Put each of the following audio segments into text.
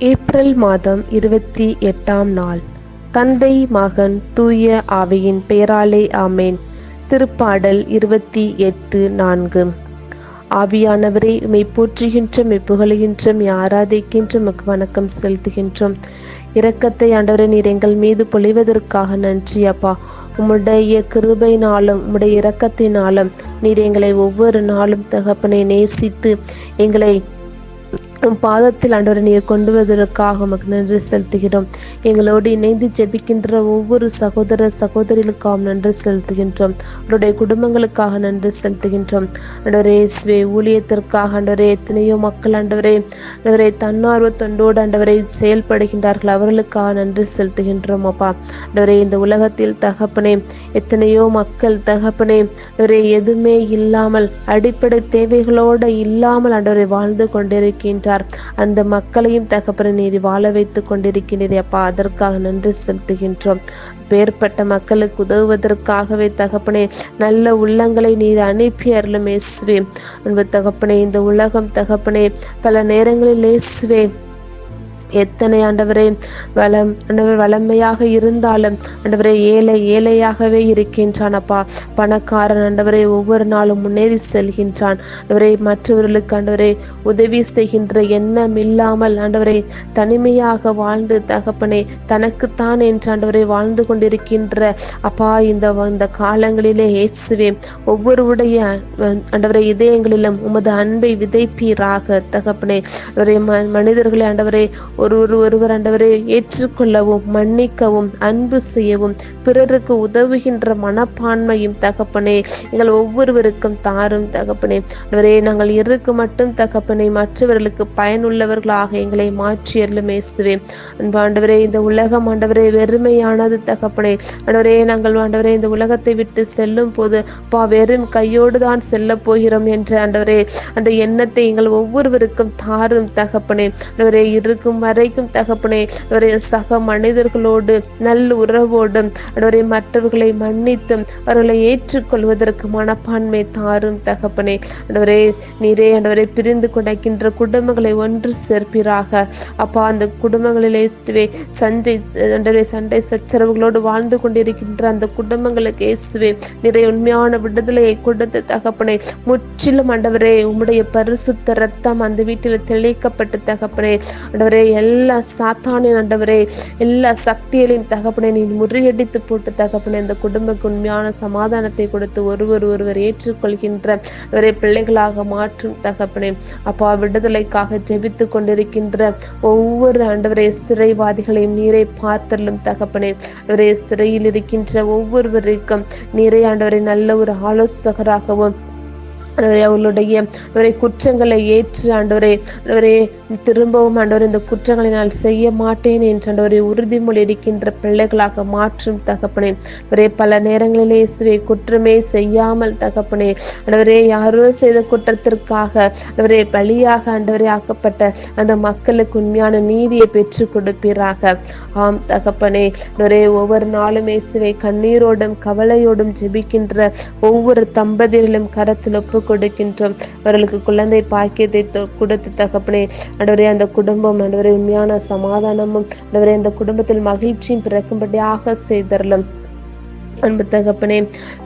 April மாதம் இருபத்தி எட்டாம் நாள். தந்தை மகன் தூய ஆவியின் பெயராலே ஆமேன். திருப்பாடல் இருபத்தி எட்டு நான்கு. ஆவியானவரை உமை போற்றுகின்றோம் புகழுகின்றோம் ஆராதிக்கின்றோம் உமக்கு வணக்கம் செலுத்துகின்றோம். இரக்கத்தை ஆண்டவரை நீர் எங்கள் மீது பொழிவதற்காக நன்றி அப்பா. உம்முடைய கிருபைனாலும் உம்முடைய இரக்கத்தினாலும் நீர் எங்களை ஒவ்வொரு நாளும் தகப்பனை நேசித்து எங்களை உம் பாதத்தில் ஆண்டவரை நீர் கொண்டு வருவதற்காக உமக்கு நன்றி செலுத்துகிறோம். எங்களோடு இணைந்து ஜெபிக்கின்ற ஒவ்வொரு சகோதர சகோதரிகளுக்காகவும் நன்றி செலுத்துகின்றோம். அவருடைய குடும்பங்களுக்காக நன்றி செலுத்துகின்றோம். ஆண்டவரே இயேசுவே ஊழியத்திற்காக ஆண்டவரே எத்தனையோ மக்கள் ஆண்டவரே ஆண்டவரை தன்னார்வ தொண்டோடு ஆண்டவரை செயல்படுகின்றார்கள். அவர்களுக்காக நன்றி செலுத்துகின்றோம் அப்பா. ஆண்டவரே இந்த உலகத்தில் தகப்பனே எத்தனையோ மக்கள் தகப்பனே ஆண்டவரே எதுவுமே இல்லாமல் அடிப்படை தேவைகளோடு இல்லாமல் ஆண்டவரை வாழ்ந்து என்றார் அந்த மக்களையும் தகப்பன நீர் வாழ வைத்து கொண்டிருக்கிறீர் அப்பா அதற்காக நன்றி செலுத்துகின்றோம். பேர்பட்ட மக்களுக்கு உதவுவதற்காகவே தகப்பனே நல்ல உள்ளங்களை நீர் அனுப்பி அருளும் இயேசுவே. அன்பு தகப்பனே இந்த உலகம் தகப்பனே பல நேரங்களில் இயேசுவே எத்தனை ஆண்டவரே வளம் ஆண்டவர் வளமையாக இருந்தாலும் ஆண்டவரே ஏழை ஏழையாகவே இருக்கின்றான் அப்பா. பணக்காரன் ஆண்டவரை ஒவ்வொரு நாளும் முன்னேறி செல்கின்றான். ஆண்டவரை மற்றவர்களுக்கு ஆண்டவரை உதவி செய்கின்ற எண்ணம் இல்லாமல் ஆண்டவரை தனிமையாக வாழ்ந்து தகப்பனே தனக்குத்தான் என்று ஆண்டவரை வாழ்ந்து கொண்டிருக்கின்ற அப்பா இந்த இந்த காலங்களிலே ஏசுவே ஒவ்வொருடைய ஆண்டவரை இதயங்களிலும் உமது அன்பை விதைப்பீராக தகப்பனே. ஆண்டவரே மனிதர்களை ஆண்டவரை ஒருவர் ஒருவர் ஆண்டவரை ஏற்றுக்கொள்ளவும் மன்னிக்கவும் அன்பு செய்யவும் பிறருக்கு உதவுகின்ற மனப்பான்மையும் தகப்பனே எங்கள் ஒவ்வொருவருக்கும் தாரும் தகப்பனே. அவரே நாங்கள் இருக்கு மட்டும் தகப்பனை மற்றவர்களுக்கு பயனுள்ளவர்களாக எங்களை மாற்றி அருளும் அன்பாண்டவரே இந்த உலகம் ஆண்டவரே வெறுமையானது தகப்பனே. ஆண்டவரே நாங்கள் ஆண்டவரே இந்த உலகத்தை விட்டு செல்லும் போது பா வெறும் கையோடு தான் செல்ல போகிறோம் என்ற ஆண்டவரே அந்த எண்ணத்தை எங்கள் ஒவ்வொருவருக்கும் தாரும் தகப்பனே. ஆண்டவரே இருக்கும் மறைக்கும் தகப்பனே. அவரை சக மனிதர்களோடு நல்ல உறவோடும் அவரை மற்றவர்களை மன்னித்தும் அவர்களை ஏற்றுக்கொள்வதற்கு மனப்பான்மை தாரும் தகப்பனே. ஆண்டவரே நீரே ஆண்டவரை பிரிந்து கொண்டிருக்கின்ற குடும்பங்களை ஒன்று சேர்ப்பீராக. அப்பா அந்த குடும்பங்களிலே சண்டை ஆண்டவரே சண்டை சச்சரவுகளோடு வாழ்ந்து கொண்டிருக்கின்ற அந்த குடும்பங்களுக்கு இயேசுவே நிறைய உண்மையான விடுதலையை கொடுத்த தகப்பனை. முற்றிலும் ஆண்டவரே உம்முடைய பரிசுத்த ரத்தம் அந்த வீட்டில் தெளிக்கப்பட்ட தகப்பனே. ஆண்டவரே எல்லா சாத்தானின் ஆண்டவரே எல்லா சக்திகளின் தகப்பனை நீ முறியடித்து போட்டு தகப்பனை இந்த குடும்பக்கு உண்மையான சமாதானத்தை கொடுத்து ஒருவர் ஒருவர் ஏற்றுக்கொள்கின்ற ஒரே பிள்ளைகளாக மாற்றும் தகப்பனே. அப்பா விடுதலைக்காக ஜெபித்து கொண்டிருக்கின்ற ஒவ்வொரு ஆண்டவரே சிறைவாதிகளையும் நீரை பார்த்தல்லும் தகப்பனே. அவரே சிறையில் இருக்கின்ற ஒவ்வொருவருக்கும் நீரை ஆண்டவரை நல்ல ஒரு ஆலோசகராகவும் ஆண்டவரே அவர்களுடைய அவரை குற்றங்களை ஏற்று ஆண்டவரே அவரே திரும்பவும் ஆண்டவர் இந்த குற்றங்களை நான் செய்ய மாட்டேன் என்று ஆண்டவரை உறுதிமொழி இருக்கின்ற பிள்ளைகளாக மாற்றும் தகப்பனே. ஒரே பல நேரங்களிலே இயேசுவை குற்றமே செய்யாமல் தகப்பனே. ஆண்டவரே யாரோ செய்த குற்றத்திற்காக ஆண்டவரே பலியாக ஆண்டவரே ஆக்கப்பட்ட அந்த மக்களுக்கு உண்மையான நீதியை பெற்று கொடுப்பீராக. ஆம் தகப்பனே ஆண்டவரே ஒவ்வொரு நாளும் இயேசுவை கண்ணீரோடும் கவலையோடும் ஜெபிக்கின்ற ஒவ்வொரு தம்பதியிலும் கரத்தில் ஒப்பு கொடுக்கின்றோம். அவர்களுக்கு குழந்தை பாக்கியத்தை கொடுத்து தகப்பனே அண்டவரே அந்த குடும்பம் அண்டவரே உண்மையான சமாதானமும் அண்டவரே அந்த குடும்பத்தில் மகிழ்ச்சியும் பிறக்கும்படியாக செய்தரலும். அன்பு தகப்பனே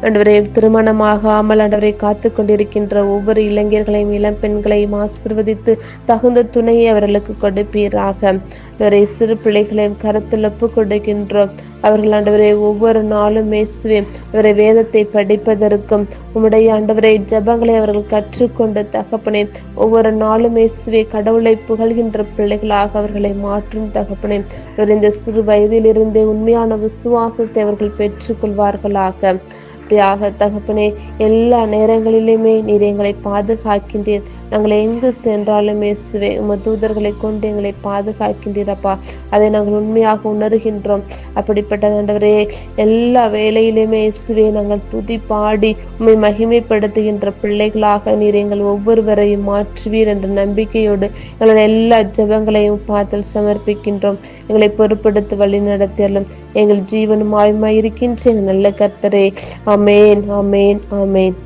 அண்டவரை திருமணமாகாமல் அண்டவரை காத்து கொண்டிருக்கின்ற ஒவ்வொரு இளைஞர்களையும் இளம் பெண்களையும் ஆசிர்வதித்து தகுந்த துணையை அவர்களுக்கு கொடுப்பீராக. அண்டவரை சிறு பிள்ளைகளையும் கருத்தில் ஒப்பு கொடுக்கின்றோம். அவர்கள் ஆண்டவரை ஒவ்வொரு நாளும் இயேசுவே அவரை வேதத்தை படிப்பதற்கும் உம்முடைய ஆண்டவரை ஜபங்களை அவர்கள் கற்றுக்கொண்டு தகப்பனே ஒவ்வொரு நாளும் இயேசுவே கடவுளை புகழ்கின்ற பிள்ளைகளாக அவர்களை மாற்றும் தகப்பனே இந்த சிறு வயதிலிருந்தே உண்மையான விசுவாசத்தை அவர்கள் பெற்றுக்கொள்வார்களாக. அப்படியாக தகப்பனே எல்லா நேரங்களிலுமே நீர் எங்களை பாதுகாக்கின்றீர். நாங்கள் எங்கு சென்றாலும் இயேசுவே உம தூதர்களை கொண்டு எங்களை பாதுகாக்கின்றீரப்பா. அதை நாங்கள் உண்மையாக உணர்கின்றோம். அப்படிப்பட்ட ஆண்டவரே எல்லா வேலையிலுமே இயேசுவே நாங்கள் துதி பாடி உண்மை மகிமைப்படுத்துகின்ற பிள்ளைகளாக நீர் எங்கள் ஒவ்வொருவரையும் மாற்றுவீர் என்ற நம்பிக்கையோடு எங்களுடைய எல்லா ஜபங்களையும் பார்த்து சமர்ப்பிக்கின்றோம். எங்களை பொறுப்படுத்த வழி நடத்தியாலும் எங்கள் ஜீவனும் ஆயுமாய் இருக்கின்ற நல்ல கர்த்தரே. அமேன் அமேன் அமேன்